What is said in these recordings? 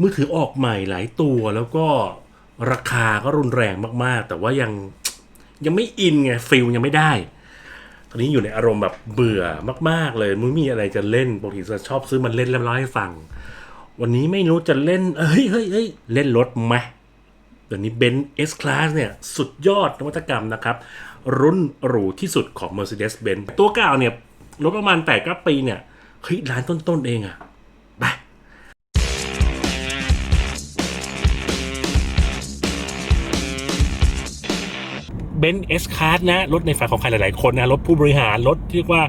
มือถือออกใหม่หลายตัวแล้วก็ราคาก็รุนแรงมากๆ แต่ว่ายังยังไม่อินไงฟิลยังไม่ได้ ตอนนี้อยู่ในอารมณ์แบบเบื่อมาก ๆ เลยไม่มีอะไรจะเล่นปกติจะชอบซื้อมันเล่นแล้วเล่าให้ฟัง วันนี้ไม่รู้จะเล่นเฮ้ยเฮ้ยเฮ้ยเล่นรถไหมเดี๋ยวนี้เบนซ์ S Class เนี่ยสุดยอดนวัตกรรมนะครับ รุ่นหรูที่สุดของ Mercedes-Benz ตัวเก่าเนี่ยรถประมาณ8 9ปีเนี่ยเฮ้ยร้านต้น ๆ เองอะ เบนซ์เอสคาร์นะ รถในฝันของใครหลาย ๆ คนนะ รถผู้บริหาร รถที่เรียกว่า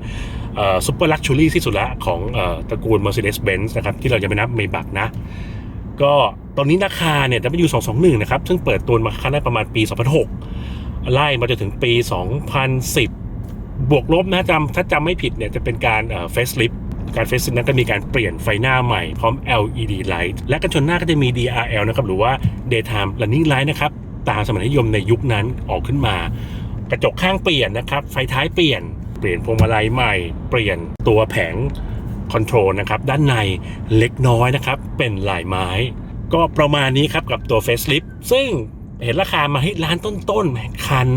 ซุปเปอร์ลักชัวรี่ที่สุดละของอตระกูล Mercedes-Benz นะครับ ที่เราจะไม่นับเมบักนะ ก็ตอนนี้ราคาเนี่ย W221 นะครับ ซึ่งเปิดตัวมาครั้งแรกประมาณปี 2006 ไล่มาจนถึงปี 2010 บวกลบนะจำถ้าจำไม่ผิดเนี่ย จะเป็นการเฟสลิฟการเฟสนั้นก็มีการเปลี่ยนไฟหน้าใหม่พร้อม LED light และกันชนหน้าก็จะมี DRL นะครับ หรือว่า daytime running light นะครับ ตามสมัยนิยมในยุคนั้นออกขึ้นมา กระจกข้างเปลี่ยนนะครับ ไฟท้ายเปลี่ยน เปลี่ยนพวงมาลัยใหม่ เปลี่ยนตัวแผงคอนโทรลนะครับ ด้านในเล็กน้อยนะครับ เป็นลายไม้ ก็ประมาณนี้ครับกับตัว Facelift ซึ่งเห็นราคามาให้ร้านต้นๆคัน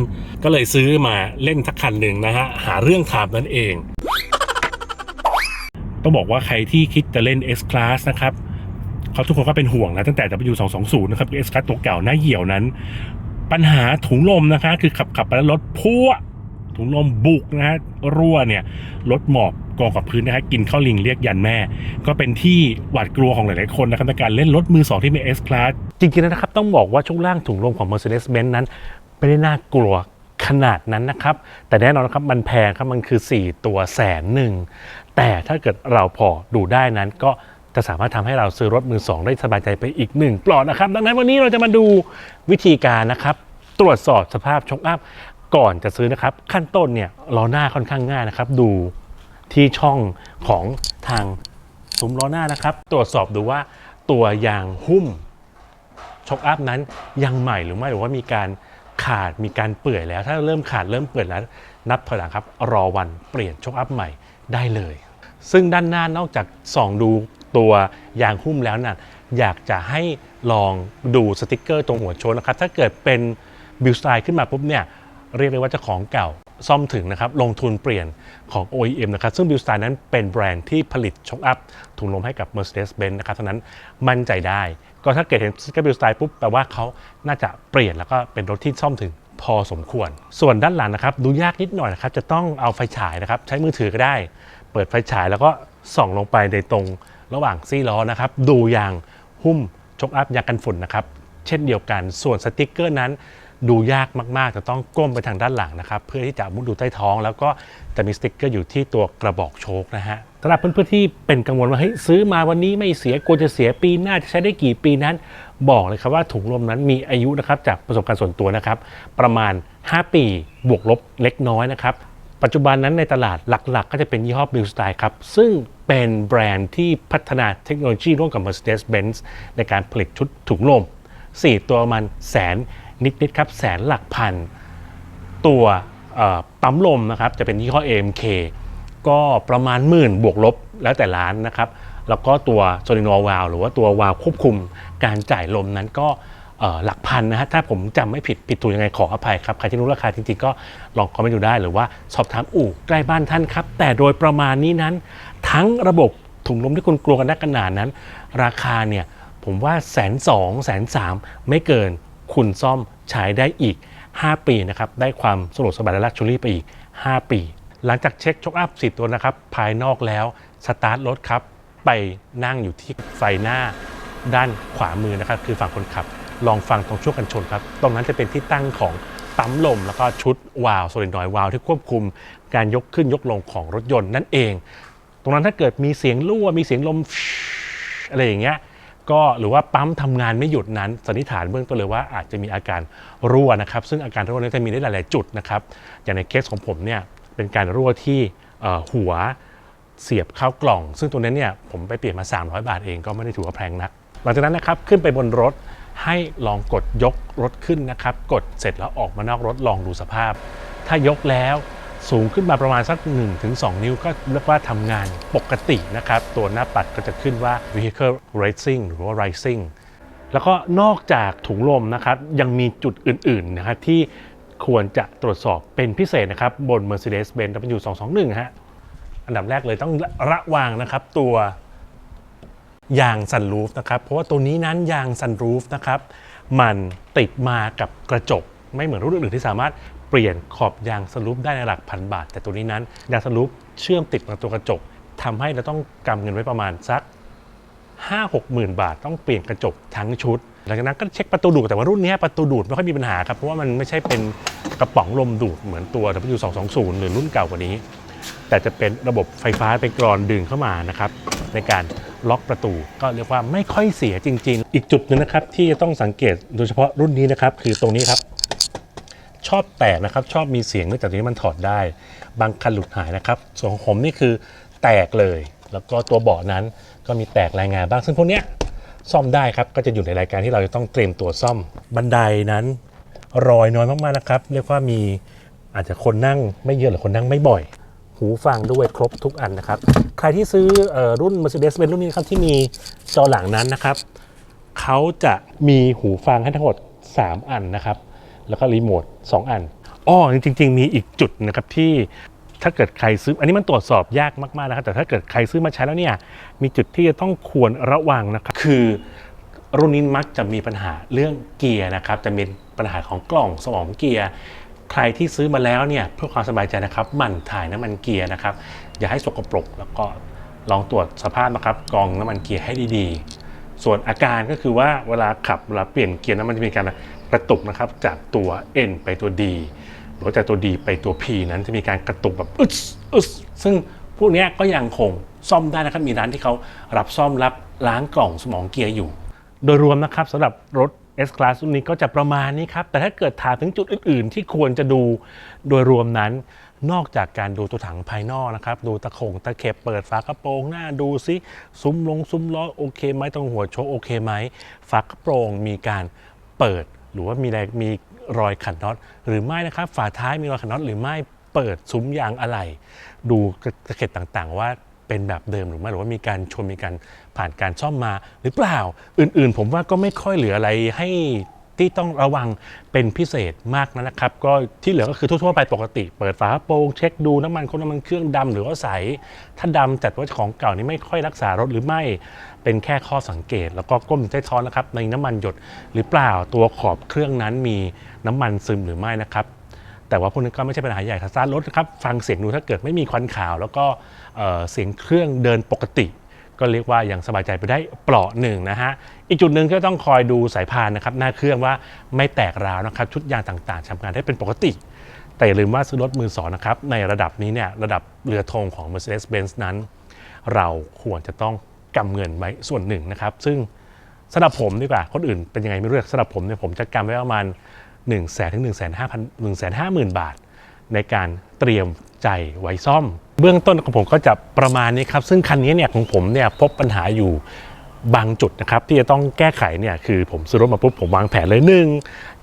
ก็เลยซื้อมาเล่นสักคันหนึ่งนะฮะ หาเรื่องทำนั่นเอง ต้องบอกว่าใครที่คิดจะเล่น S Class นะครับ เขาทุกคนก็เป็นห่วงนะตั้งแต่ W220 นะครับ S Class ตัวเก่าหน้าเหี่ยวนั้น ปัญหาถุงลมนะคะ คือขับขับไปแล้วรถพัวถุงลมบุกนะฮะรั่วเนี่ยรถหมอบกองกับพื้นนะฮะกินข้าวลิงเรียกยันแม่ ก็เป็นที่หวาดกลัวของหลายๆคนนะครับในการเล่นรถมือสองที่มี S Class จริงๆนะครับ ต้องบอกว่าช่วงล่างถุงลมของ Mercedes-Benz นั้นไม่ได้น่ากลัวขนาดนั้นนะครับ แต่แน่นอนนะครับมันแพงครับมันคือ 4 ตัวแสนหนึ่งแต่ถ้าเกิดเราพอดูได้นั้นก็ จะสามารถทำให้เราซื้อรถมือสองได้สบายใจไปอีกหนึ่งปลอดนะครับ ดังนั้นวันนี้เราจะมาดูวิธีการนะครับ ตรวจสอบสภาพช็อคอัพก่อนจะซื้อนะครับ ขั้นต้นเนี่ยล้อหน้าค่อนข้างง่ายนะครับ ดูที่ช่องของทางซุ้มล้อหน้านะครับ ตรวจสอบดูว่าตัวยางหุ้มช็อคอัพนั้นยังใหม่หรือไม่หรือว่ามีการขาดมีการเปื่อยแล้ว ถ้าเริ่มขาดเริ่มเปื่อยแล้ว นับถอยหลังครับ รอวันเปลี่ยนช็อคอัพใหม่ได้เลย ซึ่งด้านหน้านอกจากส่องดู ตัวยางหุ้มแล้วน่ะอยากจะให้ลองดูสติกเกอร์ตรงหัวโชว์นะครับถ้าเกิดเป็นบิลสไตล์ขึ้นมาปุ๊บเนี่ยเรียกได้ว่าเจ้าของเก่าซ่อมถึงนะครับลงทุนเปลี่ยนของ OEM นะครับซึ่งบิลสไตล์นั้นเป็นแบรนด์ที่ผลิตช็อคอัพถุงลมให้กับ Mercedes-Benz นะครับฉะนั้นมั่นใจได้ ก็ถ้าเกิดเห็นสติกเกอร์บิลสไตล์ปุ๊บแปลว่าเขาน่าจะเปลี่ยนแล้วก็เป็นรถที่ซ่อมถึงพอสมควร ส่วนด้านหลังนะครับดูยากนิดหน่อยนะครับจะต้องเอาไฟฉายนะครับใช้มือถือก็ได้ เปิดไฟฉายแล้วก็ส่องลงไปในตรง ระหว่างซี่ล้อนะครับ ดูยางหุ้มชกอัพยางกันฝุ่นนะครับ เช่นเดียวกันส่วนสติกเกอร์นั้น ดูยากมากๆ จะต้องก้มไปทางด้านหลังนะครับ เพื่อที่จะมุดดูใต้ท้อง แล้วก็จะมีสติกเกอร์อยู่ที่ตัวกระบอกโชคนะฮะสำหรับเพื่อนๆที่เป็นกังวลว่าเฮ้ยซื้อมาวันนี้ไม่เสียกลัวจะเสียปีหน้าจะใช้ได้กี่ปีนั้น บอกเลยครับว่าถุงลมนั้นมีอายุนะครับจากประสบการณ์ส่วนตัวนะครับ ประมาณ 5 ปีบวกลบเล็กน้อยนะครับ ปัจจุบันนั้นในตลาดหลักๆ ก็จะเป็นยี่ห้อ Bill Style ครับ ซึ่งเป็นแบรนด์ที่พัฒนาเทคโนโลยีร่วมกับ Mercedes-Benz ในการผลิตชุดถุงลม 4 ตัวประมันแสนนิดๆครับ แสนหลักพัน ตัวปั๊มลมนะครับ จะเป็นยี่ห้อ AMK ก็ประมาณหมื่นบวกลบแล้วแต่ร้านนะครับ แล้วก็ตัวโซลินอวาลหรือว่าตัววาล์วควบคุมการจ่ายลมนั้นก็ หลักพันนะฮะถ้าผมจำไม่ผิดผิดถูกยังไงขออภัยครับใครที่รู้ราคาจริงๆก็ลองคอมเมนต์ดูได้หรือว่าสอบถามอู่ใกล้บ้านท่านครับ แต่โดยประมาณนี้นั้น ทั้งระบบถุงลมที่คุณกลัวกันนักกันหนานั้น ราคาเนี่ยผมว่าแสนสองแสนสามไม่เกินคุณซ่อมใช้ได้อีก 5 ปีนะครับได้ความสะดวกสบายและลักชัวรี่ไปอีก 5 ปี หลังจากเช็คช็อคอัพสิตัวนะครับภายนอกแล้วสตาร์ทรถครับไปนั่งอยู่ที่ไฟหน้าด้านขวามือนะครับคือฝั่งคนขับ ลองฟังตรงช่วงกันชนครับ ตรงนั้นจะเป็นที่ตั้งของปั๊มลม แล้วก็ชุดวาล์วโซลินอยวาล์วที่ควบคุมการยกขึ้นยกลงของรถยนต์นั่นเอง ตรงนั้นถ้าเกิดมีเสียงรั่วมีเสียงลมอะไรอย่างเงี้ยก็หรือว่าปั๊มทำงานไม่หยุดนั้นสันนิษฐานเบื้องต้นเลยว่าอาจจะมีอาการรั่วนะครับ ซึ่งอาการรั่วนั้จะมีได้หลาย ๆ จุดนะครับ อย่างในเคสของผมเนี่ยเป็นการรั่วที่หัวเสียบเข้ากล่อง ซึ่งตัวนั้นเนี่ยผมไปเปลี่ยนมา 300 บาทเองก็ไม่ได้ถือว่าแพงนัก หลังจากนั้นนะครับขึ้นไปบนรถ ให้ลองกดยกรถขึ้นนะครับ กดเสร็จแล้วออกมานอกรถลองดูสภาพ ถ้ายกแล้วสูงขึ้นมาประมาณสัก 1-2 นิ้วก็เรียกว่าทำงานปกตินะครับ ตัวหน้าปัดก็จะขึ้นว่า vehicle racing หรือว่า rising แล้วก็นอกจากถุงลมนะครับ ยังมีจุดอื่นๆนะครับที่ควรจะตรวจสอบเป็นพิเศษนะครับ บน Mercedes-Benz W221 ฮะอันดับแรกเลยต้องระวังนะครับตัว ยางซันรูฟนะครับ เพราะว่าตัวนี้นั้นยางซันรูฟนะครับ มันติดมากับกระจก ไม่เหมือนรุ่นอื่นที่สามารถเปลี่ยนขอบยางซันรูฟได้ในหลักพันบาท แต่ตัวนี้นั้นยางซันรูฟเชื่อมติดมาตัวกระจกทำให้เราต้องกำเงินไว้ประมาณสัก 5 6หมื่นบาท ต้องเปลี่ยนกระจกทั้งชุด หลังจากนั้นก็เช็คประตูดูดแต่ว่ารุ่นนี้ประตูดูดไม่ค่อยมีปัญหาครับเพราะว่ามันไม่ใช่เป็นกระป๋องลมดูดเหมือนตัว W220 หรือรุ่นเก่ากว่านี้ แต่จะเป็นระบบไฟฟ้าไปกรอนดึงเข้ามานะครับในการ ล็อกประตู ก็เรียกว่าไม่ค่อยเสียจริง ๆ อีกจุดหนึงนะครับ ที่จะต้องสังเกตโดยเฉพาะรุ่นนี้นะครับ คือตรงนี้ครับ ชอบแตกนะครับ ชอบมีเสียงเนื่องจากนี้มันถอดได้ บางคันหลุดหายนะครับ ส่วนของผมนี่คือแตกเลย แล้วก็ตัวเบาะนั้นก็มีแตกรายงานบ้างซึ่งพวกเนี้ยซ่อมได้ครับก็จะอยู่ในรายการที่เราจะต้องเตรียมตัวซ่อมบันไดนั้นรอยน้อยมากๆนะครับ เรียกว่ามีอาจจะคนนั่งไม่เยอะหรือคนนั่งไม่บ่อย หูฟังด้วยครบทุกอันนะครับ ใครที่ซื้ออรุ่น Mercedes-Benz รุ่นนี้ครับที่มีจอหลังนั้นนะครับเขาจะมีหูฟังให้ทั้งหมด 3 อันนะครับ แล้วก็รีโมท 2 อันอ้อจริง ๆ มีอีกจุดนะครับที่ถ้าเกิดใครซื้อ อันนี้มันตรวจสอบยากมากๆนะครับ แต่ถ้าเกิดใครซื้อมาใช้แล้วเนี่ย มีจุดที่จะต้องควรระวังนะครับ คือรุ่นนี้มักจะมีปัญหาเรื่องเกียร์นะครับ จะมีปัญหาของกล่องสมองเกียร์ ใครที่ซื้อมาแล้วเนี่ยเพื่อความสบายใจนะครับหมั่นถ่ายน้ำมันเกียร์นะครับอย่าให้สกปรกแล้วก็ลองตรวจสภาพนะครับกรองน้ำมันเกียร์ให้ดีๆ ส่วนอาการก็คือว่าเวลาขับเวลาเปลี่ยนเกียร์นั้นมันจะมีการกระตุกนะครับจากตัว N ไปตัว D หรือจากตัว D ไปตัว P นั้นจะมีการกระตุกแบบอึดอึดซึ่งพวกนี้ก็ยังคงซ่อมได้นะครับมีร้านที่เขารับซ่อมรับล้างกล่องสมองเกียร์อยู่ โดยรวมนะครับสำหรับรถ S Class รุ่นนี้ก็จะประมาณนี้ครับ แต่ถ้าเกิดถามถึงจุดอื่น ๆ ที่ควรจะดูโดยรวมนั้น นอกจากการดูตัวถังภายนอกนะครับ ดูตะขงตะเข็บเปิดฝากระโปรงหน้าดูซิซุ้มลงซุ้มล้อโอเคไหมตรงหัวโชคโอเคไหมฝากระโปรงมีการเปิด หรือว่ามีแรงมีรอยขันน็อตหรือไม่นะครับ ฝาท้ายมีรอยขันน็อตหรือไม่เปิดซุ้มยางอะไหล่ดูตะเข็บต่างๆ ว่า เป็นแบบเดิมหรือไม่หรือว่ามีการชนมีการผ่านการซ่อมมาหรือเปล่า อื่นๆ ผมว่าก็ไม่ค่อยเหลืออะไรให้ที่ต้องระวังเป็นพิเศษมากนะครับ ก็ที่เหลือก็คือทั่วๆไปปกติ เปิดฝาโปรงเช็คดูน้ำมันคนน้ำมันเครื่องดำหรือว่าใส ถ้าดำจัดว่าของเก่านี่ไม่ค่อยรักษารถหรือไม่เป็นแค่ข้อสังเกต แล้วก็ก้มใต้ท้องนะครับในน้ำมันหยดหรือเปล่าตัวขอบเครื่องนั้นมีน้ำมันซึมหรือไม่นะครับ แต่ว่าพวกนี้ก็ไม่ใช่ปัญหาใหญ่ถ้าสตาร์ทรถนะครับฟังเสียงดูถ้าเกิดไม่มีควันขาว แล้วก็เสียงเครื่องเดินปกติ ก็เรียกว่ายังสบายใจไปได้เปราะหนึ่งนะฮะอีกจุดหนึ่งก็ต้องคอยดูสายพานนะครับหน้าเครื่องว่าไม่แตกราวนะครับชุดยางต่างๆทำงานได้เป็นปกติแต่อย่าลืมว่าซื้อรถมือสองนะครับในระดับนี้เนี่ยระดับเรือธงของ Mercedes-Benz นั้น เราควรจะต้องกำเงินไว้ส่วนหนึ่งนะครับ ซึ่งสำหรับผมดีกว่าคนอื่นเป็นยังไงไม่รู้สำหรับผมเนี่ยผมจะกำไว้ประมาณ 1นึ่งแสนถึง1นึ่งแสนห้าพันหนึ่งแสนห้าหมื่นบาท ในการเตรียมใจไว้ซ่อม เบื้องต้นของผมก็จะประมาณนี้ครับ ซึ่งคันนี้เนี่ยของผมเนี่ยพบปัญหาอยู่บางจุดนะครับ ที่จะต้องแก้ไขเนี่ยคือผมซื้อรถมาปุ๊บผมวางแผนเลยหนึ่ง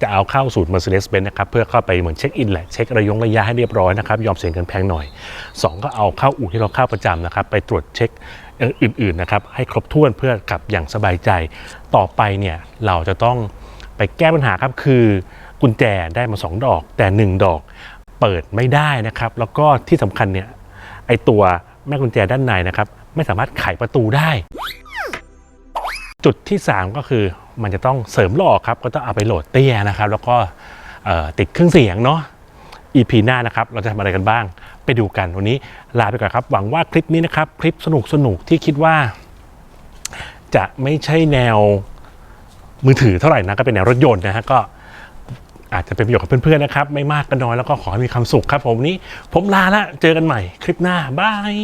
จะเอาเข้าสูตร Mercedes-Benz นะครับ เพื่อเข้าไปเหมือนเช็คอินแหละ เช็คระยงระยะให้เรียบร้อยนะครับ ยอมเสียเงินแพงหน่อย 2 ก็เอาเข้าอู่ที่เราเข้าประจำนะครับ ไปตรวจเช็คอื่นๆนะครับให้ครบถ้วนเพื่อกลับอย่างสบายใจ ต่อไปเนี่ยเราจะต้องไปแก้ปัญหาครับคือ กุญแจได้มา 2 ดอก แต่ 1 ดอกเปิดไม่ได้นะครับ แล้วก็ที่สำคัญเนี่ยไอตัวแม่กุญแจด้านในนะครับ ไม่สามารถไขประตูได้ จุดที่ 3 ก็คือมันจะต้องเสริมหล่อครับ ก็ต้องเอาไปโหลดเตี้ยนะครับ แล้วก็ติดเครื่องเสียงเนาะ EP หน้านะครับ เราจะทำอะไรกันบ้าง ไปดูกันวันนี้ลาไปก่อนครับ หวังว่าคลิปนี้นะครับ คลิปสนุกสนุกที่คิดว่า จะไม่ใช่แนวมือถือเท่าไหร่นะก็เป็นแนวรถยนต์นะฮะก็ อาจจะเป็นประโยชน์กับเพื่อนๆนะครับ ไม่มากก็น้อยแล้วก็ขอให้มีความสุขครับ ผมวันนี้ผมลาละเจอกันใหม่คลิปหน้าบาย